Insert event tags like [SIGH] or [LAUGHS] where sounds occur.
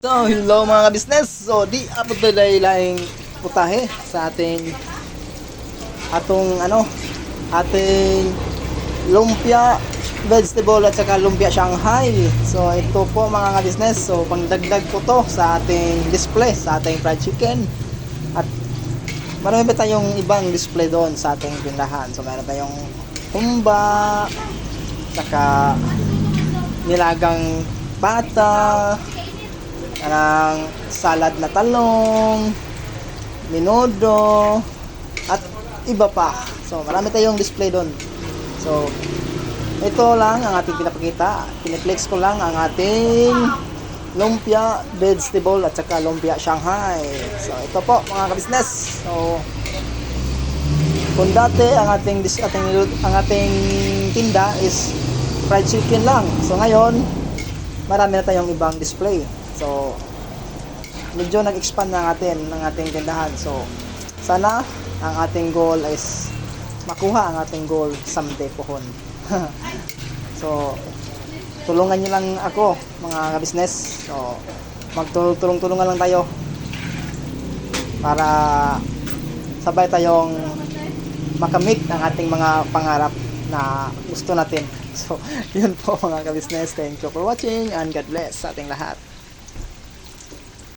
So, hello mga ka-business. So, di apo today laing putahe sa ating atong ano, ating lumpia vegetable at saka lumpia Shanghai. So, ito po mga ka-business. So, pangdagdag ko to sa ating display, sa ating fried chicken. At marami pa tayong ibang display doon sa ating tindahan. So, meron tayong humba, saka nilagang bata, Parang salad na talong, minudo, at iba pa. So, marami tayong display doon. So, ito lang ang ating pinapakita. Piniplex ko lang ang ating lumpia vegetable at saka lumpia Shanghai. So, ito po mga ka-business. So, kung dati ang ating dis ating ang ating tinda is fried chicken lang. So ngayon, marami na tayong ibang display. So, medyo nag-expand na natin ng ating tindahan. So, sana ang ating goal is makuha ang ating goal someday pohon. [LAUGHS] so, tulungan niyo lang ako, mga ka-business. So, magtulong-tulungan lang tayo para sabay tayong makamit ang ating mga pangarap na gusto natin. [LAUGHS] So, yun po mga ka-business. Thank you for watching and God bless sa ating lahat.